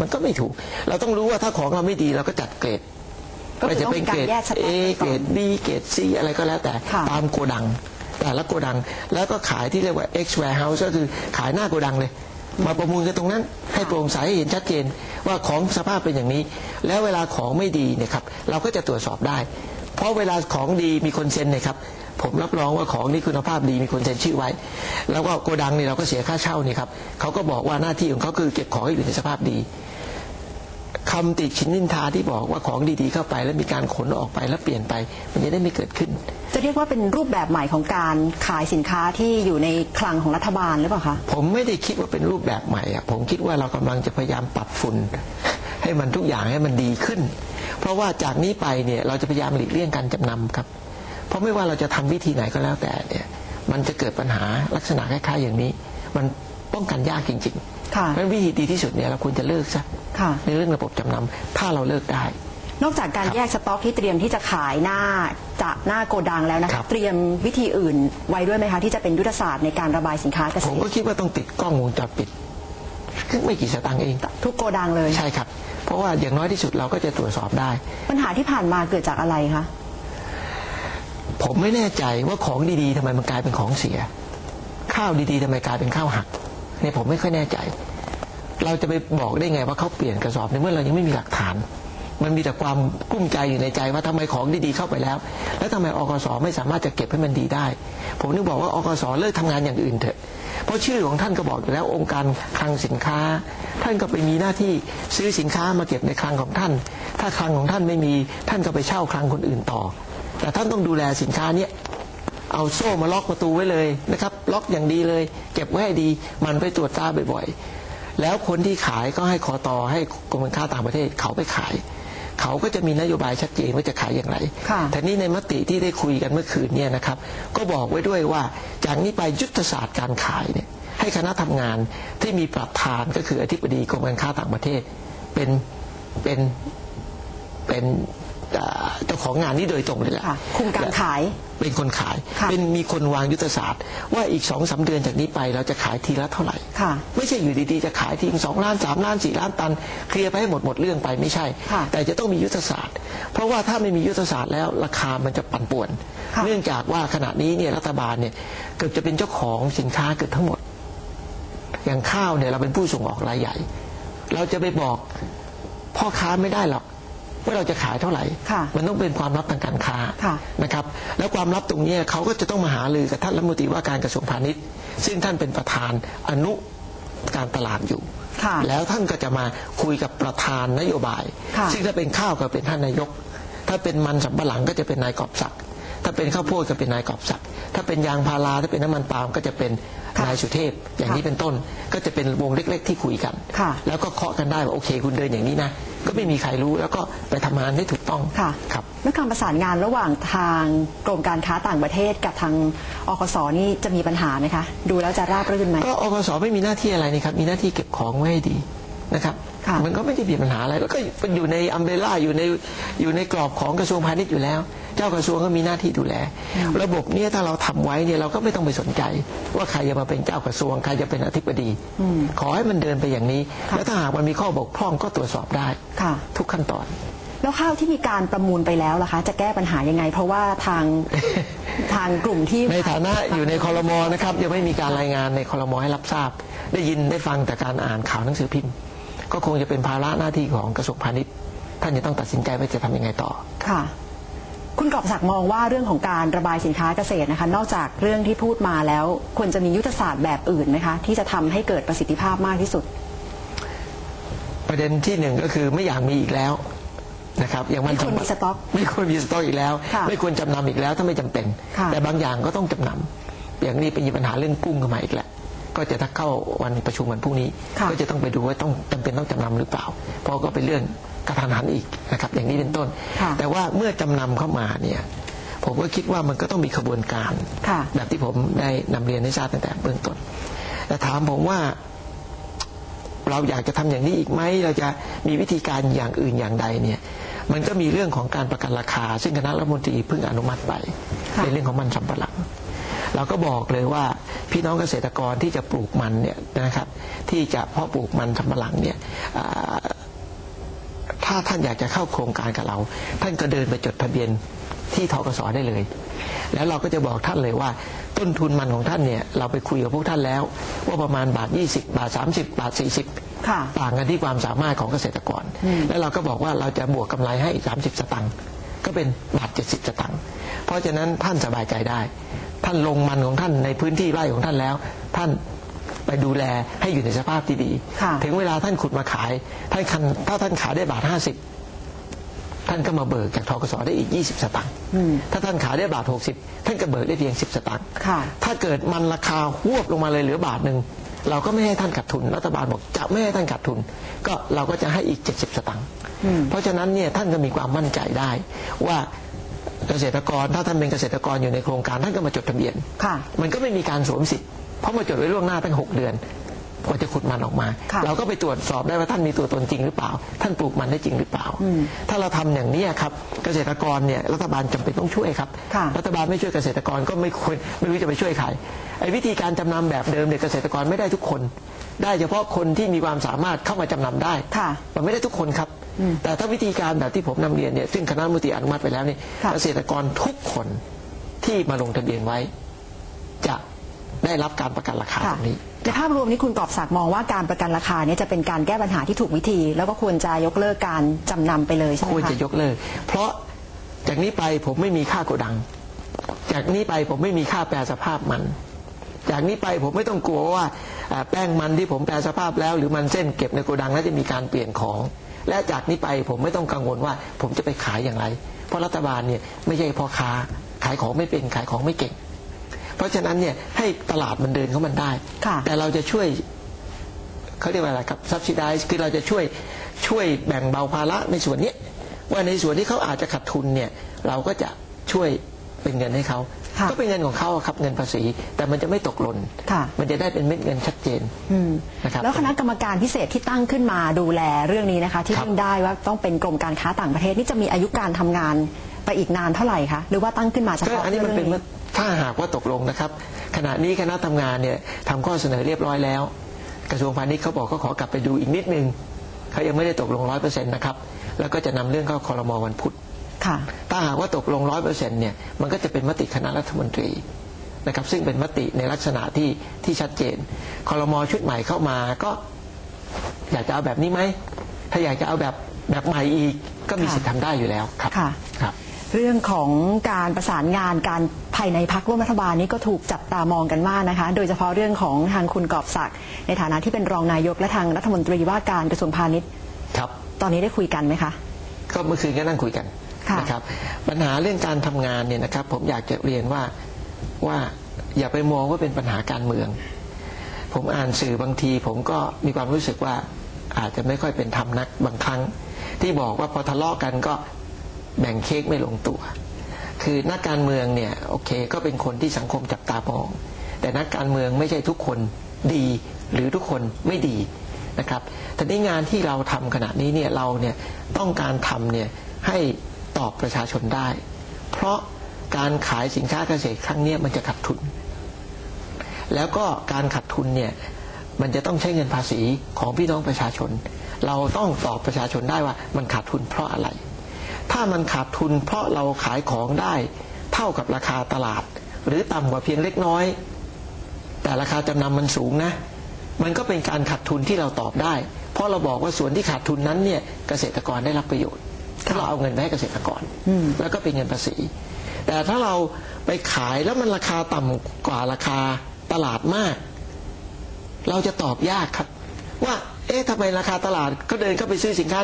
มันก็ไม่ถูก เราต้องรู้ว่าถ้าของเราไม่ดีเราก็จัดเกรดก็คือจะเป็นเกรดต้องมีการแยกสต็อก A ไว้ก่อนเกรด B เกรด C อะไรก็แล้วแต่ค่ะตามโกดัง แต่ละโกดังแล้วก็ขายที่เรียกว่า X warehouse ก็คือขายหน้าโกดังเลย มาประมูลกันตรงนั้น ให้โปร่งใสให้เห็นชัดเจนว่าของสภาพเป็นอย่างนี้ แล้วเวลาของไม่ดีเนี่ยครับเราก็จะตรวจสอบได้ เพราะเวลาของดีมีคนเซ็นเนี่ยครับผมรับรองว่าของนี้คุณภาพดีมีคนเซ็นชื่อไว้ แล้วก็โกดังนี่เราก็เสียค่าเช่านี่ครับเขาก็บอกว่าหน้าที่ของเขาคือเก็บของให้อยู่ในสภาพดีคำติชินนินทาที่บอกว่าของดีๆเข้าไป แล้วมีการขนออกไปแล้วเปลี่ยนไป มันจะได้ไม่เกิดขึ้น จะเรียกว่าเป็นรูปแบบใหม่ของการขายสินค้าที่อยู่ในคลังของรัฐบาลหรือเปล่าคะผมไม่ได้คิดว่าเป็นรูปแบบใหม่อะผมคิดว่าเรากำลังจะพยายามปรับฝุ่น ให้มันทุกอย่างให้มันดีขึ้น เพราะว่าจากนี้ไปเนี่ยเราจะพยายามหลีกเลี่ยงการจำนำครับ เพราะไม่ว่าเราจะทำวิธีไหนก็แล้วแต่เนี่ยมันจะเกิดปัญหาลักษณะคล้ายๆอย่างนี้ มันป้องกันยากจริงๆค่ะเพราะฉะนั้นวิธีดีที่สุดเนี่ยเราควรจะเลิกซะค่ะในเรื่องระบบจำนำถ้าเราเลิกได้นอกจากการแยกสต็อกที่เตรียมที่จะขายหน้าจากหน้าโกดังแล้วนะครัคะบเตรียมวิธีอื่นไว้ด้วยไหมคะที่จะเป็นยุทธศาสตร์ในการระบายสินค้าเกษผมตก็รคิดว่าต้องติดกล้องวงจรปิด ไม่กี่สตางค์เองทุกโกดังเลยใช่ครับ เพราะว่าอย่างน้อยที่สุดเราก็จะตรวจสอบได้ ปัญหาที่ผ่านมาเกิดจากอะไรคะผมไม่แน่ใจว่าของดีๆทำไมมันกลายเป็นของเสีย ข้าวดีๆทำไมกลายเป็นข้าวหักเนี่ยผมไม่ค่อยแน่ใจ เราจะไปบอกได้ไงว่าเขาเปลี่ยนกระสอบในเมื่อเรายังไม่มีหลักฐาน มันมีแต่ความกุ้มใจอยู่ในใจว่าทำไมของดีๆเข้าไปแล้ว แล้วทำไมอกสไม่สามารถจะเก็บให้มันดีได้ ผมนึกบอกว่าอกสเลิกทำงานอย่างอื่นเถอะ เพราะชื่อของท่านก็บอกอยู่แล้วองค์การคลังสินค้า ท่านก็ไปมีหน้าที่ซื้อสินค้ามาเก็บในคลังของท่าน ถ้าคลังของท่านไม่มีท่านก็ไปเช่าคลังคนอื่นต่อ แต่ท่านต้องดูแลสินค้าเนี้ยเอาโซ่มาล็อกประตูไว้เลยนะครับล็อกอย่างดีเลย เก็บไว้ให้ดีมันไปตรวจตาบ่อยๆแล้วคนที่ขายก็ให้คอตอให้กรมการค้าต่างประเทศเขาไปขาย เขาก็จะมีนโยบายชัดเจนว่าจะขายอย่างไรค่ะแต่นี่ในมติที่ได้คุยกันเมื่อคืนเนี่ยนะครับ ก็บอกไว้ด้วยว่าจากนี้ไปยุทธศาสตร์การขายเนี่ยให้คณะทำงานที่มีประธานก็คืออธิบดีกรมการค้าต่างประเทศ เป็นเป็นเป็นอ่า เจ้าของงานนี้โดยตรงเลยแหละค่ะคุมการขาย เป็นคนขาย ค่ะเป็นมีคนวางยุทธศาสตร์ ว่าอีกสองสาเดือนจากนี้ไปเราจะขายทีละเท่าไหร่ ค่ะ ไม่ใช่อยู่ดีๆจะขายทีสองล้านสามล้านสี่ล้านตัน เคลียร์ไปให้หมดหมดเรื่องไปไม่ใช่ ค่ะแต่จะต้องมียุทธศาสตร์ เพราะว่าถ้าไม่มียุทธศาสตร์แล้วราคามันจะปั่นป่วน ค่ะ เนื่องจากว่าขณะนี้เนี่ยรัฐบาลเนี่ยเกือบจะเป็นเจ้าของสินค้าเกือบทั้งหมด อย่างข้าวเนี่ยเราเป็นผู้ส่งออกรายใหญ่ เราจะไปบอกพ่อค้าไม่ได้หรอก ว่าเราจะขายเท่าไหร่ค่ะมันต้องเป็นความลับทางการค้าค่ะนะครับ แล้วความลับตรงเนี้ยเขาก็จะต้องมาหาลือกับท่านรัฐมนตรีว่าการกระทรวงพาณิชย์ ซึ่งท่านเป็นประธานอนุการตลาดอยู่ค่ะแล้วท่านก็จะมาคุยกับประธานนโยบายค่ะซึ่งถ้าเป็นข้าวก็เป็นท่านนายก ถ้าเป็นมันสำปะหลังก็จะเป็นนายกอบศักดิ์ถ้าเป็นข้าวโพดก็เป็นนายกอบศักดิ์ถ้าเป็นยางพาราถ้าเป็นน้ำมันปาล์มก็จะเป็นค่ะ นายสุเทพอย่างนี้เป็นต้น ก็จะเป็นวงเล็ก ๆ ที่คุยกันค่ะแล้วก็เคาะกันได้ว่าโอเค คุณเดินอย่างนี้นะก็ไม่มีใครรู้แล้วก็ไปทำงานให้ถูกต้องค่ะครับเรื่องการประสานงานระหว่างทางกรมการค้าต่างประเทศกับทางอกสนี่จะมีปัญหาไหมคะ ดูแล้วจะราบรื่นไหมก็อกสไม่มีหน้าที่อะไรนี่ครับมีหน้าที่เก็บของไว้ให้ดี นะครับค่ะมันก็ไม่ได้มีปัญหาอะไรแล้วก็อยู่ในอัมเบร่าอยู่ในอยู่ในกรอบของกระทรวงพาณิชย์อยู่แล้ว เจ้ากระทรวงก็มีหน้าที่ดูแล ระบบเนี้ถ้าเราทำไว้เนี่ยเราก็ไม่ต้องไปสนใจ ว่าใครจะมาเป็นเจ้ากระทรวงใครจะเป็นอธิบดี ขอให้มันเดินไปอย่างนี้ค่ะแล้วถ้าหากมันมีข้อบกพร่องก็ตรวจสอบได้ค่ะทุกขั้นตอนแล้วข้าวที่มีการประมูลไปแล้วล่ะคะ จะแก้ปัญหายังไง เพราะว่าทางทางกลุ่มที่ในฐานะอยู่ในคอรมอนะครับยังไม่มีการรายงานในคอรมอให้รับทราบ ได้ยินได้ฟังแต่การอ่านข่าวหนังสือพิมพ์ ก็คงจะเป็นภาระหน้าที่ของกระทรวงพาณิชย์ ท่านจะต้องตัดสินใจว่าจะทำยังไงต่อค่ะ คุณกอบศักดิ์มองว่าเรื่องของการระบายสินค้าเกษตรนะคะ นอกจากเรื่องที่พูดมาแล้ว ควรจะมียุทธศาสตร์แบบอื่นไหมคะ ที่จะทำให้เกิดประสิทธิภาพมากที่สุด ประเด็นที่หนึ่งก็คือไม่อยากมีอีกแล้วนะครับอย่างมันไม่ควรมีสต็อกไม่ควรมีสต็อกอีกแล้วค่ะไม่ควรจำนำอีกแล้วถ้าไม่จำเป็นค่ะแต่บางอย่างก็ต้องจำนำอย่างนี้เป็นปัญหาเรื่องกุ้งเข้ามาอีกแหละ ก็จะถ้าเข้าวันประชุมวันพรุ่งนี้ค่ะก็จะต้องไปดูว่าต้องจำเป็นต้องจำนำหรือเปล่า เพราะก็เป็นเรื่องกระทันหันอีกนะครับ อย่างนี้เป็นต้นค่ะแต่ว่าเมื่อจำนำเข้ามาเนี่ยผมก็คิดว่ามันก็ต้องมีขบวนการค่ะแบบที่ผมได้นำเรียนให้ทราบตั้งแต่เบื้องต้นแต่ถามผมว่าเราอยากจะทำอย่างนี้อีกไหมเราจะมีวิธีการอย่างอื่นอย่างใดเนี่ย มันก็มีเรื่องของการประกันราคา ซึ่งคณะรัฐมนตรีเพิ่งอนุมัติไปค่ะในเรื่องของมันสำปะหลังเราก็บอกเลยว่า พี่น้องเกษตรกรที่จะปลูกมันเนี่ยนะครับ ที่จะเพาะปลูกมันสำปะหลังเนี่ยอ่าถ้าท่านอยากจะเข้าโครงการกับเรา ท่านก็เดินไปจดทะเบียนที่ทกสได้เลย แล้วเราก็จะบอกท่านเลยว่า ต้นทุนมันของท่านเนี่ยเราไปคุยกับพวกท่านแล้ว ว่าประมาณบาท 20 บาท 30 บาท 40ค่ะต่างกันที่ความสามารถของเกษตรกร แล้วเราก็บอกว่าเราจะบวกกำไรให้ 30 สตังค์ก็เป็นบาท 70 สตังค์เพราะฉะนั้นท่านสบายใจได้ ท่านลงมันของท่านในพื้นที่ไร่ของท่านแล้ว ท่านไปดูแลให้อยู่ในสภาพที่ดีค่ะถึงเวลาท่านขุดมาขายท่านคันถ้าท่านขายได้บาท50ท่านก็มาเบิกจากทกสได้อีก 20 สตังค์ถ้าท่านขายได้บาท 60 ท่านก็เบิกได้เพียง 10 สตังค์ค่ะถ้าเกิดมันราคาหวบลงมาเลยเหลือบาทหนึ่งเราก็ไม่ให้ท่านขาดทุน รัฐบาลบอกจะไม่ให้ท่านขาดทุน ก็เราก็จะให้อีก 70 สตังค์เพราะฉะนั้นเนี่ยท่านก็มีความมั่นใจได้ว่า เกษตรกรถ้าท่านเป็นเกษตรกรอยู่ในโครงการท่านก็มาจดทะเบียนค่ะ มันก็ไม่มีการสวมสิทธิ์เพราะมาจดไว้ล่วงหน้าตั้ง 6 เดือนกว่าจะขุดมันออกมาค่ะเราก็ไปตรวจสอบได้ว่าท่านมีตัวตนจริงหรือเปล่า ท่านปลูกมันได้จริงหรือเปล่า ถ้าเราทำอย่างนี้ครับเกษตรกรเนี่ยรัฐบาลจำเป็นต้องช่วยครับค่ะรัฐบาลไม่ช่วยเกษตรกรก็ไม่ควรไม่รู้จะไปช่วยใครไอ้วิธีการจำนำแบบเดิมเนี่ยเกษตรกรไม่ได้ทุกคน ได้เฉพาะคนที่มีความสามารถเข้ามาจำนำได้ค่ะมันไม่ได้ทุกคนครับ แต่ถ้าวิธีการแบบที่ผมนำเรียนเนี่ยซึ่งคณะรัฐมนตรีอนุมัติไปแล้วเนี่ยค่ะเกษตรกรทุกคนที่มาลงทะเบียนไว้ จะได้รับการประกันราคาค่ะตรงนี้ในภาพรวมนี้คุณกอบศักดิ์มองว่าการประกันราคาเนี่ยจะเป็นการแก้ปัญหาที่ถูกวิธี แล้วก็ควรจะยกเลิกการจำนำไปเลยใช่ไหมควรคะจะยกเลิก เพราะจากนี้ไปผมไม่มีค่าโกดัง จากนี้ไปผมไม่มีค่าแปรสภาพมัน จากนี้ไปผมไม่ต้องกลัวว่าอ่า แป้งมันที่ผมแปรสภาพแล้ว หรือมันเส้นเก็บในโกดังแล้วจะมีการเปลี่ยนของ และจากนี้ไปผมไม่ต้องกังวลว่า ผมจะไปขายอย่างไร เพราะรัฐบาลเนี่ยไม่ใช่พ่อค้าขายของไม่เป็นขายของไม่เก่ง เพราะฉะนั้นเนี่ยให้ตลาดมันเดินเข้ามันได้ค่ะแต่เราจะช่วยเขาเรียกว่าอะไรครับ subsidize คือเราจะช่วยช่วยแบ่งเบาภาระในส่วนเนี้ยว่าในส่วนที่เขาอาจจะขาดทุนเนี่ยเราก็จะช่วยเป็นเงินให้เขาค่ะ ก็เป็นเงินของเขาอะครับเงินภาษี แต่มันจะไม่ตกหล่นค่ะมันจะได้เป็นเม็ดเงินชัดเจนนะครับแล้วคณะกรรมการพิเศษที่ตั้งขึ้นมาดูแลเรื่องนี้นะคะ ที่ครับเพิ่งได้ว่าต้องเป็นกรมการค้าต่างประเทศนี่จะมีอายุการทำงานไปอีกนานเท่าไหร่คะหรือว่าตั้งขึ้นมาเฉก็พาะอันนี้เรื่มันองเป็นนี้ว่าถ้าหากว่าตกลงนะครับ ขณะนี้คณะทำงานเนี่ยทำข้อเสนอเรียบร้อยแล้ว กระทรวงพาณิชย์เขาบอกเขาขอกลับไปดูอีกนิดนึงเขายังไม่ได้ตกลงร้อยเปอร์เซ็นต์นะครับแล้วก็จะนำเรื่องเข้าคอรมอวันพุธค่ะ ถ้าหากว่าตกลงร้อยเปอร์เซ็นต์เนี่ยมันก็จะเป็นมติคณะรัฐมนตรีนะครับซึ่งเป็นมติในลักษณะที่ที่ชัดเจนคอรมอชุดใหม่เข้ามาก็อยากจะเอาแบบนี้ไหม ถ้าอยากจะเอาแบบแบบใหม่อีกก็มีค่ะสิทธิ์ทำได้อยู่แล้วครับค่ะครับเรื่องของการประสานงานการภายในพักร่วมรัฐบาลนี้ก็ถูกจับตามองกันมากนะคะ โดยเฉพาะเรื่องของทางคุณกอบศักดิ์ในฐานะที่เป็นรองนายกและทางรัฐมนตรีว่าการกระทรวงพาณิชย์ ครับ ตอนนี้ได้คุยกันไหมคะ ก็เมื่อคืนก็นั่งคุยกันค่ะ นะครับปัญหาเรื่องการทำงานเนี่ยนะครับ ผมอยากจะเรียนว่าว่าอย่าไปมองว่าเป็นปัญหาการเมือง ผมอ่านสื่อบางที ผมก็มีความรู้สึกว่าอาจจะไม่ค่อยเป็นธรรมนักบางครั้ง ที่บอกว่าพอทะเลาะกันก็แบ่งเค้กไม่ลงตัว คือนักการเมืองเนี่ยโอเคก็เป็นคนที่สังคมจับตามอง แต่นักการเมืองไม่ใช่ทุกคนดีหรือทุกคนไม่ดีนะครับแต่ในงานที่เราทำขณะนี้เนี่ยเราเนี่ยต้องการทำเนี่ยให้ ตอบประชาชนได้ เพราะการขายสินค้าเกษตรครั้งนี้มันจะขาดทุน แล้วก็การขาดทุนเนี่ยมันจะต้องใช้เงินภาษีของพี่น้องประชาชน เราต้องตอบประชาชนได้ว่ามันขาดทุนเพราะอะไร ถ้ามันขาดทุนเพราะเราขายของได้เท่ากับราคาตลาด หรือต่ำกว่าเพียงเล็กน้อย แต่ราคาจำนำมันสูงนะ มันก็เป็นการขาดทุนที่เราตอบได้ เพราะเราบอกว่าส่วนที่ขาดทุนนั้นเนี่ยเกษตรกรได้รับประโยชน์ ถ้าเราเอาเงินไปให้เกษตรกรแล้วก็เป็นเงินภาษี แต่ถ้าเราไปขายแล้วมันราคาต่ำกว่าราคาตลาดมาก เราจะตอบยากครับ ว่า เอ๊ะทำไมราคาตลาดก็เดินเข้าไปซื้อสินค้า